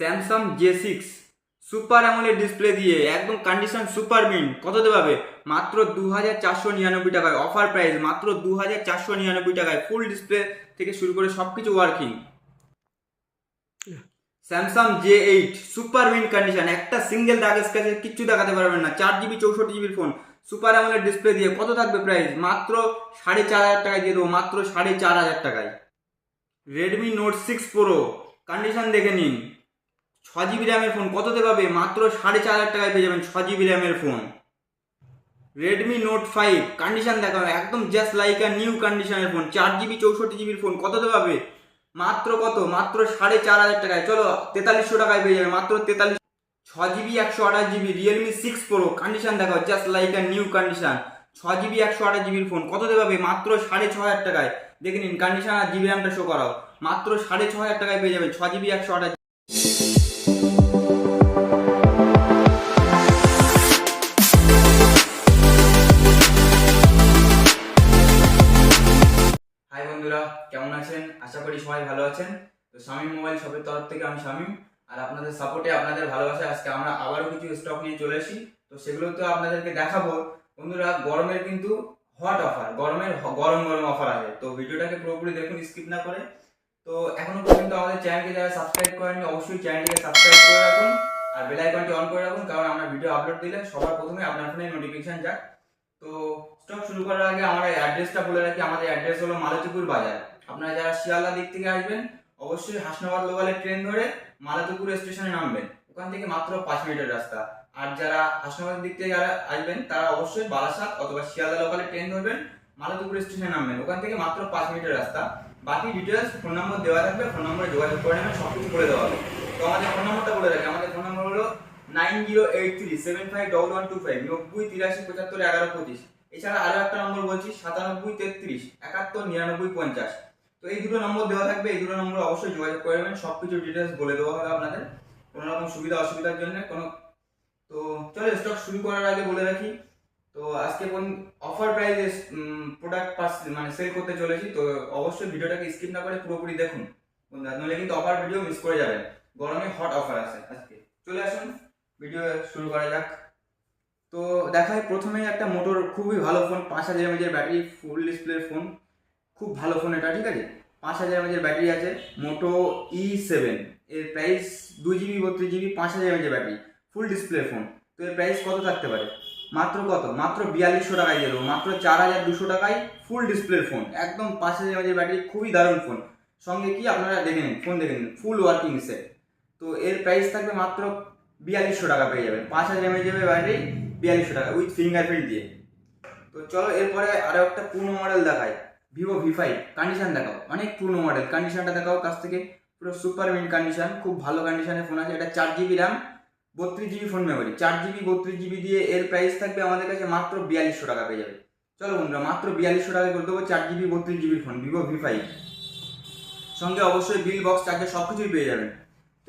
Samsung J six. Super AMOLED display দিয়ে একদম condition super mint কততে পাবে? মাত্র দু হাজার চারশো নিরানব্বই টাকায়। অফার প্রাইস মাত্র দু হাজার চারশো নিরানব্বই টাকায়। ফুল ডিসপ্লে থেকে শুরু করে সব কিছু working Samsung J eight, super mean condition একটা সিঙ্গেল দাগ স্ক্যাচে কিচ্ছু দেখাতে পারবেন না। চার জিবি, চৌষট্টি জিবির ফোন সুপার অ্যামোলেড ডিসপ্লে দিয়ে কত থাকবে প্রাইস মাত্র সাড়ে চার হাজার টাকায় দিয়ে দেবো। মাত্র সাড়ে চার হাজার টাকায়। Redmi note six pro condition দেখে নিন। ছ জিবি র্যামের ফোন কততে পাবে? মাত্র সাড়ে চার হাজার টাকায় পেয়ে যাবেন ছ জিবি র্যামের phone Redmi note five condition দেখা একদম জাস্ট লাইক আ নিউ কন্ডিশনের ফোন চার জিবি চৌষট্টি জিবির ফোন কততে পাবে? মাত্র কত? মাত্র সাড়ে চার হাজার টাকায়। চলো, তেতাল্লিশশো টাকায় পেয়ে যাবে, মাত্র তেতাল্লিশ ছ জিবি একশো আঠাশ GB Realme six pro condition দেখাও just like a new condition ছ জিবি একশো আঠাশ জিবির ফোন কততে পাবে? মাত্র সাড়ে ছ হাজার টাকায়। দেখে নিন কন্ডিশন আর জিবি র্যামটা শো করাও। মাত্র সাড়ে ছ হাজার টাকায় পেয়ে যাবে ছ জিবি একশো আঠাশ ভালো আছেন? তো শামীম মোবাইল শপের তরফ থেকে আমি শামীম, আর আপনাদের সাপোর্টে, আপনাদের ভালোবাসায় আজকে আমরা আবারও কিছু স্টক নিয়ে চলে আসি। তো সেগুলো তো আপনাদেরকে দেখাবো। বন্ধুরা, গরমের কিন্তু হট অফার গরমের গরম গরম অফার আছে। তো ভিডিওটাকে পুরোপুরি দেখুন স্কিপ না করে। তো এখনও পর্যন্ত আমাদের চ্যানেলকে যারা সাবস্ক্রাইব করেননি, অবশ্যই চ্যানেলটিকে সাবস্ক্রাইব করে রাখুন, আর বেল আইকনটি অন করে রাখুন, কারণ আমরা ভিডিও আপলোড দিলে সবার প্রথমে আপনার ফোনে নোটিফিকেশন যাক। তো স্টক শুরু করার আগে আমার অ্যাড্রেসটা বলে রাখি। আমাদের অ্যাড্রেস হলো মালতীপুর বাজার। আপনারা যারা শিয়ালদা দিক থেকে আসবেন, অবশ্যই হাসনাবাদ লোকালের ট্রেন ধরে মালাতুপুর স্টেশনে নামবেন। ওখান থেকে মাত্র পাঁচ মিনিটের রাস্তা। আর যারা হাসনাবাদ দিক থেকে যারা আসবেন, তারা অবশ্যই বারাসাত অথবা শিয়ালদা লোকালের ট্রেন ধরবেন, মালাতুপুর স্টেশনে নামবেন। ওখান থেকে মাত্র পাঁচ মিনিটের রাস্তা। বাকি ডিটেলস ফোন নম্বর দেওয়া থাকবে ফোন নম্বরে যোগাযোগ করে নেবেন, সব কিছু করে দেওয়া হবে। তো আমাদের ফোন নম্বরটা বলে রাখি। আমাদের ফোন নম্বর হলো nine zero eight three seven five double one two five নব্বই তিরাশি পঁচাত্তর এগারো পঁচিশ। এছাড়া আরও একটা নম্বর বলছি, সাতানব্বই তেত্রিশ, একাত্তর নিরানব্বই পঞ্চাশ। তো এই দুটো নম্বর দেওয়া থাকবে, এই দুটো নম্বর অবশ্যই যোগাযোগ করে নেবেন সব কিছু ডিটেলস বলে দেওয়া হবে আপনাদের। কোনো রকম সুবিধা অসুবিধার জন্য কোনো, তো চলো স্টক শুরু করার আগে বলে রাখি, তো আজকে কোন অফার প্রাইসে প্রোডাক্ট পাস মানে সেল করতে চলেছি, তো অবশ্যই ভিডিওটাকে স্কিপ না করে পুরোপুরি দেখুন, বন্ধুরা। নইলে কিন্তু অফার ভিডিও মিস করে যাবেন। গরমে হট অফার আছে আজকে। চলে আসুন ভিডিও শুরু করা যাক। তো দেখাই প্রথমে একটা মোটর খুবই ভালো ফোন পাঁচ হাজার এমএজের ব্যাটারি ফুল ডিসপ্লে ফোন খুব ভালো ফোন এটা, ঠিক আছে? পাঁচ হাজার এমএজের ব্যাটারি আছে, মোটো ই সেভেন এর প্রাইস দুই জিবি বত্রিশ জিবি পাঁচ হাজার এমএজের ব্যাটারি ফুল ডিসপ্লে ফোন তো এর প্রাইস কত থাকতে পারে? মাত্র কত? মাত্র বিয়াল্লিশশো টাকায় দেবো। মাত্র চার হাজার দুশো টাকায় ফুল ডিসপ্লের ফোন একদম পাঁচ হাজার এমএজের ব্যাটারি খুবই দারুণ ফোন সঙ্গে কি আপনারা দেখে নিন ফোন দেখে নিন ফুল ওয়ার্কিং সেট তো এর প্রাইস থাকবে মাত্র বিয়াল্লিশশো টাকা পেয়ে যাবেন। পাঁচ হাজার এমএজের ব্যাটারি বিয়াল্লিশশো টাকা উইথ ফিঙ্গারপ্রিন্ট দিয়ে। তো চলো, এরপরে আরও একটা পুরনো মডেল দেখাই। ভিভো ভি ফাইভ কন্ডিশন দেখাও। অনেক পুরনো মডেল কন্ডিশনটা দেখাও কাছ থেকে। পুরো সুপার মিন কন্ডিশন খুব ভালো কন্ডিশনের ফোন আছে। এটা চার জিবি র্যাম বত্রিশ জিবি ফোন মেমোরি চার জিবি বত্রিশ জিবি দিয়ে এর প্রাইস থাকবে আমাদের কাছে মাত্র বিয়াল্লিশশো টাকা পেয়ে যাবে। চলো বন্ধুরা, মাত্র বিয়াল্লিশশো টাকা করে দেবো চার জিবি বত্রিশ জিবির ফোন ভিভো ভি ফাইভ সঙ্গে অবশ্যই বিল বক্স চার্জার সব কিছুই পেয়ে যাবেন।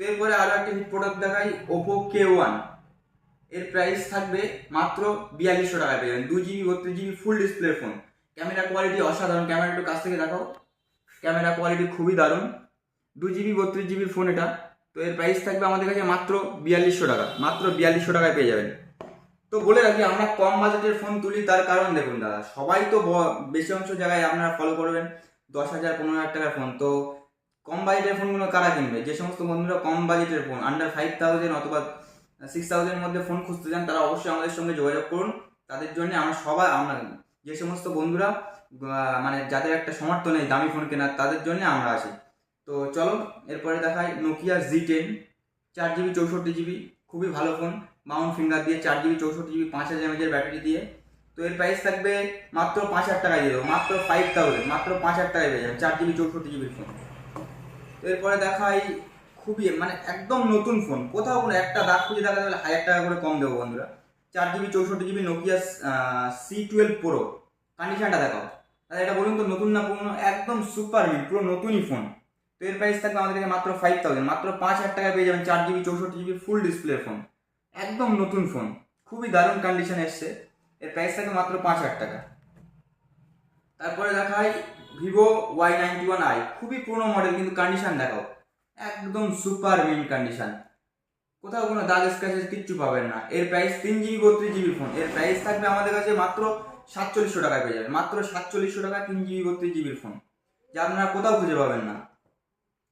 তো এরপরে আরও একটা হিট প্রোডাক্ট দেখাই ওপো কে ওয়ানের প্রাইস থাকবে মাত্র বিয়াল্লিশশো টাকা পেয়ে যাবেন। দু জিবি বত্রিশ GB full display phone camera quality অসাধারণ ক্যামেরা একটু কাছ থেকে দেখাও। ক্যামেরা কোয়ালিটি খুবই দারুণ। দু জিবি বত্রিশ জিবির ফোন এটা। তো এর প্রাইস থাকবে আমাদের কাছে মাত্র বিয়াল্লিশশো টাকা। মাত্র বিয়াল্লিশশো টাকায় পেয়ে যাবেন। তো বলে রাখি, আমরা কম বাজেটের ফোন তুলি, তার কারণ দেখুন দাদা, সবাই তো বেশি অংশ জায়গায় আপনারা ফলো করবেন। দশ হাজার, পনেরো হাজার টাকার ফোন তো কম বাজেটের ফোনগুলো কারা কিনবে? যে সমস্ত বন্ধুরা কম বাজেটের ফোন আন্ডার ফাইভ থাউজেন্ড অথবা সিক্স থাউজেন্ডের মধ্যে ফোন খুঁজতে চান, তারা অবশ্যই আমাদের সঙ্গে যোগাযোগ করুন। তাদের জন্য আমরা সবাই, আমরা যে সমস্ত বন্ধুরা মানে যাদের একটা সমর্থ নেই দামি ফোন কেনার, তাদের জন্য আমরা আছি। তো চলো, এরপরে দেখাই নোকিয়া জি টেন চার জিবি চৌষট্টি জিবি খুবই ভালো ফোন মাউন্ট ফিঙ্গার দিয়ে চার জিবি চৌষট্টি জিবি পাঁচ হাজার এমএজের ব্যাটারি দিয়ে। তো এর প্রাইস থাকবে মাত্র পাঁচ হাজার টাকায় দিয়ে দেবো, মাত্র ফাইভ থাউজেন্ড মাত্র পাঁচ হাজার টাকায় পেয়ে যাবেন চার জিবি চৌষট্টি জিবির ফোন তো এরপরে দেখাই খুবই মানে একদম নতুন ফোন কোথাও কোনো একটা দাগ খুঁজে দেখা গেলে হাজার টাকা করে কম দেবো বন্ধুরা। চার জিবি চৌষট্টি GB Nokia C twelve pro কন্ডিশনটা দেখাও তাহলে এটা বলুন তো, নতুন না পুরনো? একদম সুপার মিন পুরো নতুনই ফোন তো এর প্রাইস থাকবে আমাদের কাছে মাত্র ফাইভ থাউজেন্ড মাত্র পাঁচ হাজার টাকায় পেয়ে যাবেন চার জিবি চৌষট্টি জিবি ফুল ডিসপ্লে ফোন একদম নতুন ফোন খুবই দারুণ কন্ডিশনে এসছে। এর প্রাইস থাকবে মাত্র পাঁচ হাজার টাকা। তারপরে দেখাই Vivo Y ninety one i খুবই পুরনো মডেল কিন্তু কন্ডিশন দেখাও একদম সুপার মিন কন্ডিশন কোথাও কোনো দাগ স্ক্র্যাচেস কিচ্ছু পাবেন না। এর প্রাইস তিন জিবি বত্রিশ জিবি ফোন এর প্রাইস থাকবে আমাদের কাছে মাত্র সাতচল্লিশশো টাকায় পেয়ে যাবেন। মাত্র সাতচল্লিশশো টাকা তিন জিবি বত্রিশ জিবির ফোন যা আপনারা কোথাও খুঁজে পাবেন না।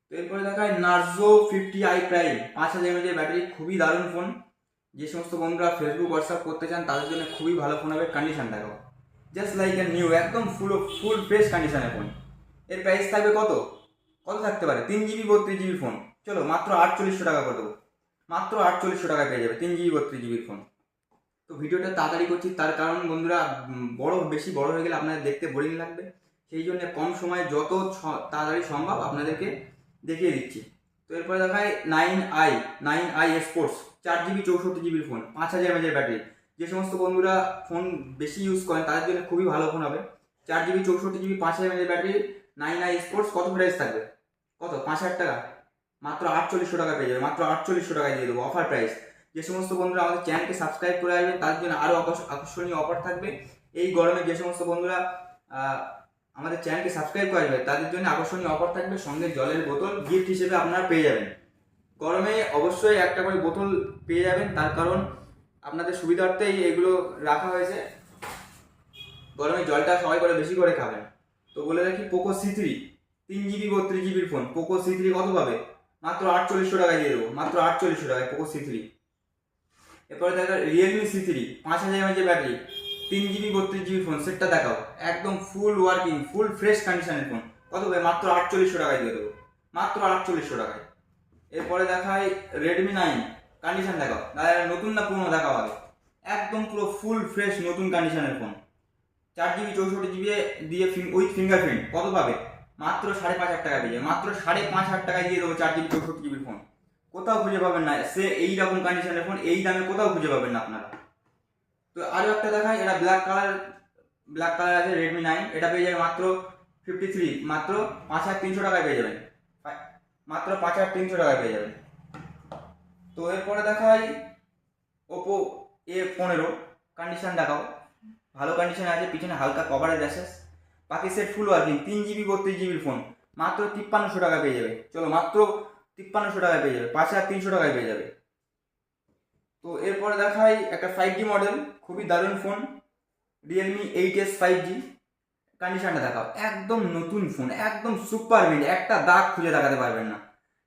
তো এরপরে দেখায় নার্জো ফিফটি আই প্রাইম পাঁচ হাজার এমএজের ব্যাটারি খুবই দারুণ ফোন যে সমস্ত বন্ধুরা ফেসবুক হোয়াটসঅ্যাপ করতে চান, তাদের জন্য খুবই ভালো ফোন হবে। কন্ডিশন দেখো। জাস্ট লাইক এ নিউ একদম ফুল ফুল ফ্রেশ কন্ডিশনের ফোন এর প্রাইস থাকবে কত? কত থাকতে পারে? তিন জিবি বত্রিশ জিবি ফোন চলো, মাত্র আটচল্লিশশো টাকা করে দেবো। মাত্র আটচল্লিশশো টাকায় পেয়ে যাবে, তিন জিবি, বত্রিশ জিবির ফোন তো ভিডিওটা তাড়াতাড়ি করছি, তার কারণ বন্ধুরা বড়, বেশি বড় হয়ে গেলে আপনাদের দেখতে বোরিং লাগবে। সেই জন্য কম সময়ে যত তাড়াতাড়ি সম্ভব আপনাদেরকে দেখিয়ে দিচ্ছি। তো এরপরে দেখায় nine i nine i sports চার জিবি, চৌষট্টি জিবির ফোন পাঁচ হাজার এমএজের ব্যাটারি যে সমস্ত বন্ধুরা ফোন বেশি ইউজ করেন, তাদের জন্য খুবই ভালো ফোন হবে। চার জিবি, চৌষট্টি জিবি, পাঁচ হাজার এমএজের ব্যাটারি নাইন আই স্পোর্টস কত প্রাইস থাকবে? কত? পাঁচ হাজার টাকা। মাত্র আটচল্লিশশো টাকা পেয়ে যাবে, মাত্র আটচল্লিশশো টাকায় দিয়ে দেবো অফার প্রাইস যে সমস্ত বন্ধুরা আমাদের চ্যানেলকে সাবস্ক্রাইব করে আসবেন তাদের জন্য আরও আকর্ষণীয় অফার থাকবে। এই গরমে যে সমস্ত বন্ধুরা আমাদের চ্যানেলকে সাবস্ক্রাইব করে আসবে, তাদের জন্য আকর্ষণীয় অফার থাকবে সঙ্গে জলের বোতল গিফট হিসেবে আপনারা পেয়ে যাবেন। গরমে অবশ্যই একটা করে বোতল পেয়ে যাবেন, তার কারণ আপনাদের সুবিধার্থেই এগুলো রাখা হয়েছে। গরমে জলটা সবাই করে বেশি করে খাবেন। তো বলে রাখি পোকো সি থ্রি তিন জিবি বত্রিশ জিবির ফোন পোকো সি থ্রি কত পাবে? মাত্র আটচল্লিশশো টাকায় দিয়ে দেবো। মাত্র আটচল্লিশশো টাকায় পোকো সি থ্রি এরপরে দেখা রিয়েলমি সি থ্রি পাঁচ হাজার এমএচের ব্যাটারি তিন জিবি বত্রিশ জিবি ফোন সেটটা দেখাও। একদম ফুল ওয়ার্কিং ফুল ফ্রেশ কন্ডিশনের ফোন কত হবে মাত্র আটচল্লিশশো টাকায় দিয়ে দেবো। মাত্র আটচল্লিশশো টাকায়। এরপরে দেখায় রেডমি নাইন কন্ডিশন দেখাও। দাদা নতুন না পুরনো? দেখাও আগে। একদম পুরো ফুল ফ্রেশ নতুন কন্ডিশনের ফোন চার জিবি চৌষট্টি জিবি দিয়ে উইথ ফিঙ্গারপ্রিন্ট কত পাবে? মাত্র সাড়ে পাঁচ হাজার টাকা পেয়ে মাত্র সাড়ে পাঁচ হাজার টাকায় দিয়ে দেবো চার জিবি, চৌষট্টি জিবির ফোন কোথাও খুঁজে পাবেন না, সে এই রকম কন্ডিশনের ফোন এই দামে কোথাও খুঁজে পাবেন না আপনারা। তো আরও একটা দেখায় এটা ব্ল্যাক কালার ব্ল্যাক কালার আছে রেডমি নাইন এটা পেয়ে যাবে মাত্র ফিফটি থ্রি মাত্র পাঁচ হাজার তিনশো টাকায় পেয়ে যাবেন। মাত্র পাঁচ হাজার তিনশো টাকায় পেয়ে যাবেন। তো এরপরে দেখাই ওপো এ পনেরো কন্ডিশন দেখাও। ভালো কন্ডিশন আছে, পিছনে হালকা কভারেজ আছে। বাকি সেট ফুল ওয়ার্কিং তিন জিবি বত্রিশ জিবির ফোন মাত্র তিপ্পান্নশো টাকা পেয়ে যাবে। চলো, মাত্র তিপ্পান্নশো টাকায় পেয়ে যাবে। পাঁচ হাজার তিনশো টাকায় পেয়ে যাবে। তো এরপরে দেখাই একটা ফাইভ জি মডেল খুবই দারুণ phone Realme eight S five G কন্ডিশনটা দেখাও। একদম নতুন ফোন একদম সুপার মিড একটা দাগ খুঁজে দেখাতে পারবেন না।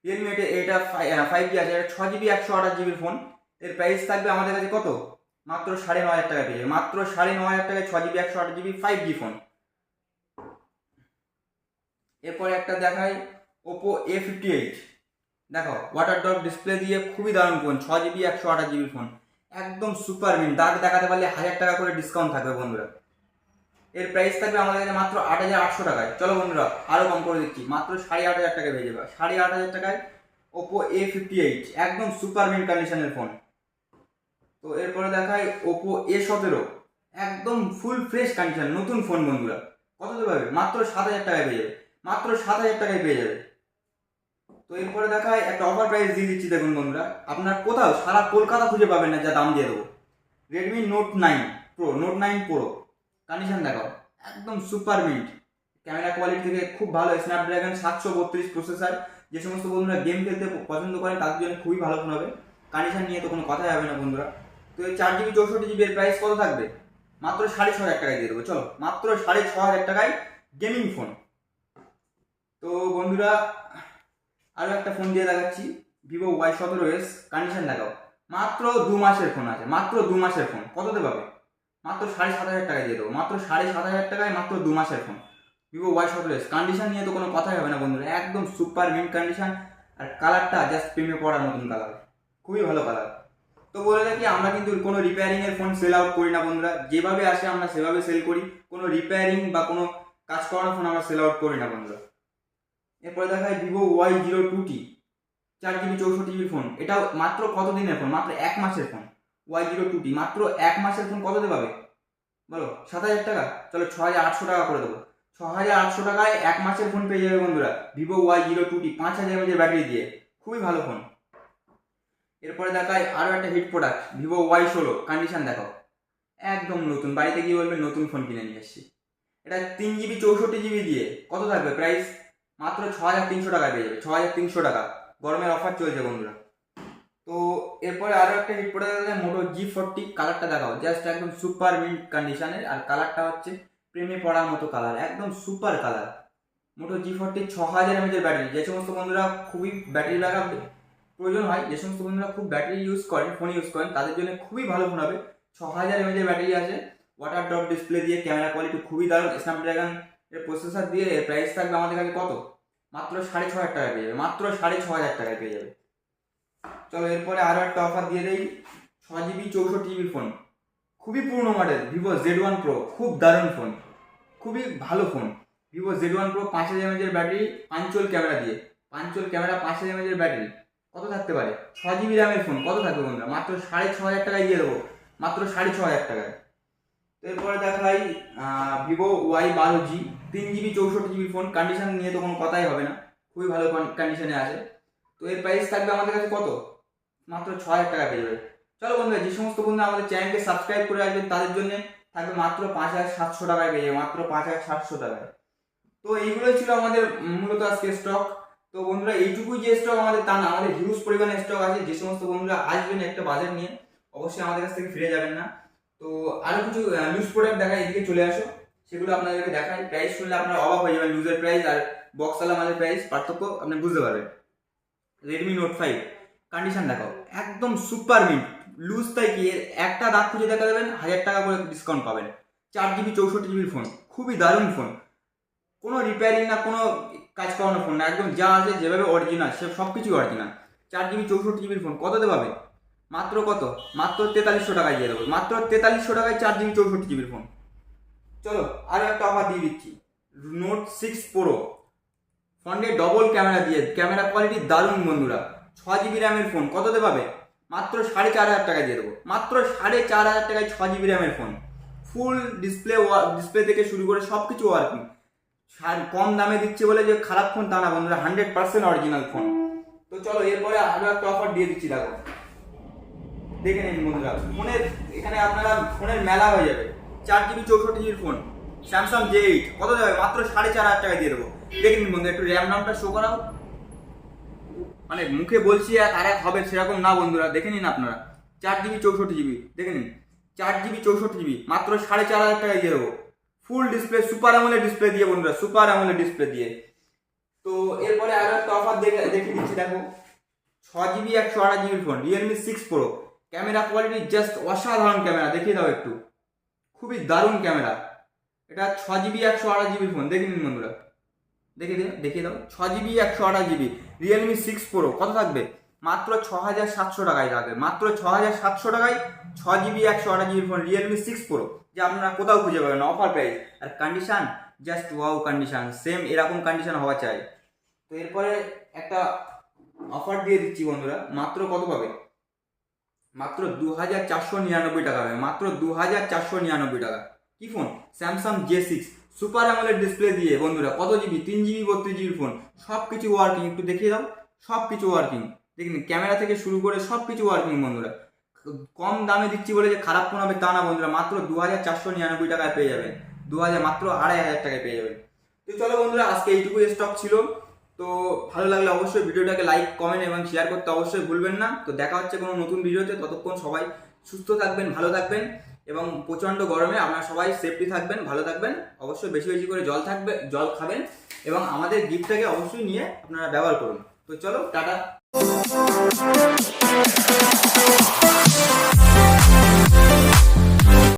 রিয়েলমি এটা এটা ফাইভ জি আছে, এটা ছ জিবি একশো আঠাশ জিবির ফোন এর প্রাইস থাকবে আমাদের কাছে কত? মাত্র সাড়ে ন হাজার টাকা পেয়ে যাবে। মাত্র সাড়ে ন হাজার টাকায় ছ জিবি একশো আঠাশ জিবি ফাইভ জি ফোন এরপরে একটা দেখাই ওপো এ ফিফটি এইট দেখো ওয়াটার ড্রপ ডিসপ্লে দিয়ে খুবই দারুণ ফোন ছ জিবি একশো আঠাশ জিবির ফোন একদম সুপার মিন দাগ দেখাতে পারলে হাজার টাকা করে ডিসকাউন্ট থাকবে বন্ধুরা। এর প্রাইস থাকবে আমাদের কাছে মাত্র আট হাজার আটশো টাকায়। চলো বন্ধুরা আরও কম করে দিচ্ছি। মাত্র সাড়ে আট হাজার টাকায় পেয়ে যাবে। সাড়ে আট হাজার টাকায় ওপো এ ফিফটি এইট একদম সুপার মিন কন্ডিশনের ফোন তো এরপরে দেখাই ওপো এ সতেরো। একদম ফুল ফ্রেশ কন্ডিশন নতুন ফোন বন্ধুরা। কত পাবে মাত্র সাত হাজার টাকায় পেয়ে যাবে। মাত্র সাত হাজার টাকায় পেয়ে যাবে। তো এরপরে দেখায় একটা অফার প্রাইস দিয়ে দিচ্ছি দেখুন বন্ধুরা। আপনার কোথাও সারা কলকাতা খুঁজে পাবেন না, যা দাম দিয়ে দেবো। Redmi note nine pro note nine pro condition দেখাও। একদম সুপার মিন্ট ক্যামেরা কোয়ালিটি থেকে খুব ভালো। স্ন্যাপড্রাগন সাতশো বত্রিশ প্রসেসর যে সমস্ত বন্ধুরা গেম খেলতে পছন্দ করেন তাদের জন্য খুবই ভালো ফোন হবে। কন্ডিশন নিয়ে তো কোনো কথাই হবে না বন্ধুরা। তো এই চার জিবি চৌষট্টি জিবি এর প্রাইস কত থাকবে? মাত্র সাড়ে ছ হাজার টাকায় দিয়ে দেবো। চলো, মাত্র সাড়ে ছ হাজার টাকায় গেমিং ফোন তো বন্ধুরা আরও একটা ফোন দিয়ে দেখাচ্ছি। ভিভো ওয়াই সতেরো এস কন্ডিশন দেখাও। মাত্র দু মাসের ফোন আছে, মাত্র দু মাসের ফোন কততে পাবে? মাত্র সাড়ে সাত হাজার টাকায় দিয়ে দেবো। মাত্র সাড়ে সাত হাজার টাকায় মাত্র দু মাসের ফোন ভিভো ওয়াই সতেরো এস কন্ডিশন নিয়ে তো কোনো কথাই হবে না বন্ধুরা। একদম সুপার মিন্ট কন্ডিশন আর কালারটা জাস্ট প্রেমে পড়ার মতন কালার খুবই ভালো কালার তো বলে রাখি, আমরা কিন্তু কোনো রিপেয়ারিং এর ফোন সেল আউট করি না বন্ধুরা। যেভাবে আসে আমরা সেভাবে সেল করি। কোনো রিপেয়ারিং বা কোনো কাজ করানো ফোন আমরা সেল আউট করি না বন্ধুরা। এরপরে দেখায় Vivo Y zero two T চার জিবি চৌষট্টি জিবি ফোন এটা মাত্র কত দিনের ফোন মাত্র এক মাসের phone Y zero two T মাত্র এক মাসের ফোন কত কততে পাবে? বলো সাত হাজার টাকা? চলো ছ হাজার আটশো টাকা করে দেবো। ছ হাজার আটশো টাকায় এক মাসের ফোন পেয়ে যাবে বন্ধুরা। Vivo Y zero two T পাঁচ হাজার এমএজের ব্যাটারি দিয়ে। খুবই ভালো ফোন এরপরে দেখায় আরও একটা হিট প্রোডাক্ট ভিভো ওয়াই ষোলো। কন্ডিশন দেখো। একদম নতুন। বাড়িতে গিয়ে বলবে, নতুন ফোন কিনে নিয়ে এসছি এটা তিন জিবি চৌষট্টি জিবি দিয়ে। কত থাকবে প্রাইস মাত্র ছ হাজার তিনশো টাকায় পেয়ে যাবে ছ হাজার তিনশো টাকা। গরমের অফার চলছে বন্ধুরা। তো এরপরে আরও একটা হিট পড়ে গেলে মোটো জি ফোরটি কালারটা দেখাও। জাস্ট একদম সুপার মিন্ট কন্ডিশনের আর কালারটা হচ্ছে প্রেমে পড়ার মতো কালার একদম super colour Moto G forty ছ হাজার এমএজের ব্যাটারি যে সমস্ত বন্ধুরা খুবই ব্যাটারি ব্যাকআপ প্রয়োজন হয়, যে সমস্ত বন্ধুরা খুব ব্যাটারি ইউজ করেন ফোন ইউজ করেন, তাদের জন্য খুবই ভালো ফোন হবে। ছ হাজার এমএজের ব্যাটারি আছে ওয়াটার ড্রপ ডিসপ্লে দিয়ে ক্যামেরা কোয়ালিটি খুবই দারুণ স্ন্যাপড্রাগন এর প্রসেসর দিয়ে প্রাইস থাকবে আমাদের কাছে কত? মাত্র সাড়ে ছ হাজার টাকা পেয়ে যাবে, মাত্র সাড়ে ছ হাজার টাকায় পেয়ে যাবে। চলো এরপরে আরও একটা অফার দিয়ে দেই ছ জিবি চৌষট্টি জিবি ফোন খুবই পুরনো model Vivo Z one pro খুব দারুণ ফোন খুবই ভালো phone Vivo Z one pro পাঁচ হাজার এমএজের ব্যাটারি পাঞ্চল ক্যামেরা দিয়ে। পাঞ্চল ক্যামেরা পাঁচ হাজার এমএজের ব্যাটারি কত থাকতে পারে? ছ জিবি র্যামের ফোন কত থাকবে বন্ধুরা? মাত্র সাড়ে ছ হাজার টাকায় দিয়ে দেবো, মাত্র সাড়ে ছ হাজার টাকায়। এরপরে দেখাই ভিভো ওয়াই বারো জি তিন জিবি চৌষট্টি জিবি ফোন কন্ডিশন নিয়ে তো কোনো কথাই হবে না। খুবই ভালো কন্ডিশনে আছে। তো এর প্রাইস থাকবে আমাদের কাছে কত? মাত্র ছ হাজার টাকা পেয়ে যাবে। চলো বন্ধুরা, যে সমস্ত বন্ধু আমাদের চ্যানেলকে সাবস্ক্রাইব করে রাখবেন, তাদের জন্য থাকবে মাত্র পাঁচ হাজার সাতশো টাকায় পেয়ে যাবে, মাত্র পাঁচ হাজার সাতশো টাকায়। তো এইগুলোই ছিল আমাদের মূলত আজকে স্টক তো বন্ধুরা, এইটুকুই যে স্টক আমাদের তা না, আমাদের হিউজ পরিমাণে স্টক আছে। যে সমস্ত বন্ধুরা আসবেন একটা বাজার নিয়ে, অবশ্যই আমাদের কাছ থেকে ফিরে যাবেন না। তো আরও কিছু নিউজ প্রোডাক্ট দেখায়, এদিকে চলে আসো। সেগুলো আপনাদেরকে দেখাই। প্রাইস শুনলে আপনারা অবাক হয়ে যাবেন লুজের প্রাইস আর বক্সওয়ালা মালের প্রাইস পার্থক্য আপনি বুঝতে পারবেন। রেডমি নোট ফাইভ কন্ডিশন দেখাও একদম সুপার মিন্ট লুজ তাই কি? একটা দাগ খুঁজে দেখা দেবেন হাজার টাকা করে ডিসকাউন্ট পাবেন। চার জিবি চৌষট্টি জিবির ফোন খুবই দারুণ ফোন কোনো রিপেয়ারিং না, কোনো কাজ করানো ফোন না, একদম যা আছে, যেভাবে অরিজিনাল সে সব কিছুই অরিজিনাল চার জিবি চৌষট্টি জিবির ফোন কততে পাবে? মাত্র কত? মাত্র তেতাল্লিশশো টাকায় দিয়ে দেবো। মাত্র তেতাল্লিশশো টাকায় চার জিবি চৌষট্টি জিবির ফোন চলো আরও একটা অফার দিয়ে দিচ্ছি। নোট সিক্স প্রো ফোনে ডবল ক্যামেরা দিয়ে ক্যামেরা কোয়ালিটি দারুণ বন্ধুরা। ছ জিবি র্যামের ফোন কততে পাবে? মাত্র সাড়ে চার হাজার টাকায় দিয়ে দেবো। মাত্র সাড়ে চার হাজার টাকায় ছ জিবি র্যামের ফোন ফুল ডিসপ্লে ডিসপ্লে থেকে শুরু করে সব কিছু ওয়ার্কিং কম দামে দিচ্ছে বলে যে খারাপ ফোন তা না বন্ধুরা হান্ড্রেড পার্সেন্ট অরিজিনাল ফোন তো চলো, এরপরে আরও একটা অফার দিয়ে দিচ্ছি, দেখো। দেখে নিন বন্ধুরা ফোনের এখানে আপনারা ফোনের মেলা হয়ে যাবে। চার জিবি চৌষট্টি জিবির ফোন, স্যামসাং জে এইট, কত দেবে মাত্র সাড়ে চার হাজার টাকায় দিয়ে দেবো। দেখে নিন বন্ধু একটু র্যাম নামটা শো করাও। মানে মুখে বলছি আর এক হবে, সেরকম না বন্ধুরা, দেখে নিন আপনারা। চার জিবি চৌষট্টি জিবি, দেখে নিন। চার জিবি চৌষট্টি জিবি, মাত্র সাড়ে চার হাজার টাকায় দিয়ে দেবো। Full display super AMOLED display দিয়ে বন্ধুরা সুপার অ্যামোলেড ডিসপ্লে দিয়ে। তো এরপরে আরও একটা অফার দেখে দেখে দিচ্ছি, দেখো। ছ জিবি একশো আঠাশ জিবির phone Realme six pro camera quality just অসাধারণ ক্যামেরা দেখিয়ে দাও একটু। খুবই দারুণ ক্যামেরা। এটা ছ জিবি একশো আঠাশ জিবির ফোন দেখে নিন বন্ধুরা। দেখে দিন, দেখিয়ে দাও। ছ জিবি একশো আঠাশ জিবি রিয়েলমি সিক্স প্রো কত থাকবে? মাত্র ছ হাজার সাতশো টাকায় থাকবে। মাত্র ছ হাজার সাতশো টাকায় ছ জিবি একশো আঠাশ GB phone Realme six pro যে আপনারা কোথাও খুঁজে পাবেন অফার প্রাইস আর condition just wow condition same এরকম কন্ডিশান হওয়া চাই। তো এরপরে একটা অফার দিয়ে দিচ্ছি বন্ধুরা। মাত্র কত পাবে? মাত্র দু হাজার চারশো নিরানব্বই টাকা হবে মাত্র দু হাজার চারশো নিরানব্বই টাকা। কি phone Samsung J six super AMOLED display দিয়ে, বন্ধুরা, কত জিবি তিন জিবি বত্রিশ জিবি ফোন সব কিছু ওয়ার্কিং একটু দেখিয়ে দাও। সব কিছু ওয়ার্কিং দেখিন ক্যামেরা থেকে শুরু করে সব কিছু ওয়ার্কিং বন্ধুরা। কম দামে দিচ্ছি বলে যে খারাপ ফোন হবে তা না, বন্ধুরা, মাত্র দু হাজার চারশো নিরানব্বই টাকায় পেয়ে যাবেন। দু হাজার মাত্র আড়াই হাজার টাকায় পেয়ে যাবেন। তো চলো বন্ধুরা, আজকে এইটুকুই স্টক ছিল। তো ভালো লাগলে অবশ্যই ভিডিওটাকে লাইক কমেন্ট এবং শেয়ার করতে অবশ্যই ভুলবেন না। তো দেখা হচ্ছে কোনো নতুন ভিডিওতে। ততক্ষণ সবাই সুস্থ থাকবেন, ভালো থাকবেন এবং প্রচণ্ড গরমে আপনারা সবাই সেফটি থাকবেন, ভালো থাকবেন। অবশ্যই বেশি বেশি করে জল থাকবে, জল খাবেন এবং আমাদের গিফটটাকে অবশ্যই নিয়ে আপনারা ব্যবহার করুন। তো চলো, টাটা।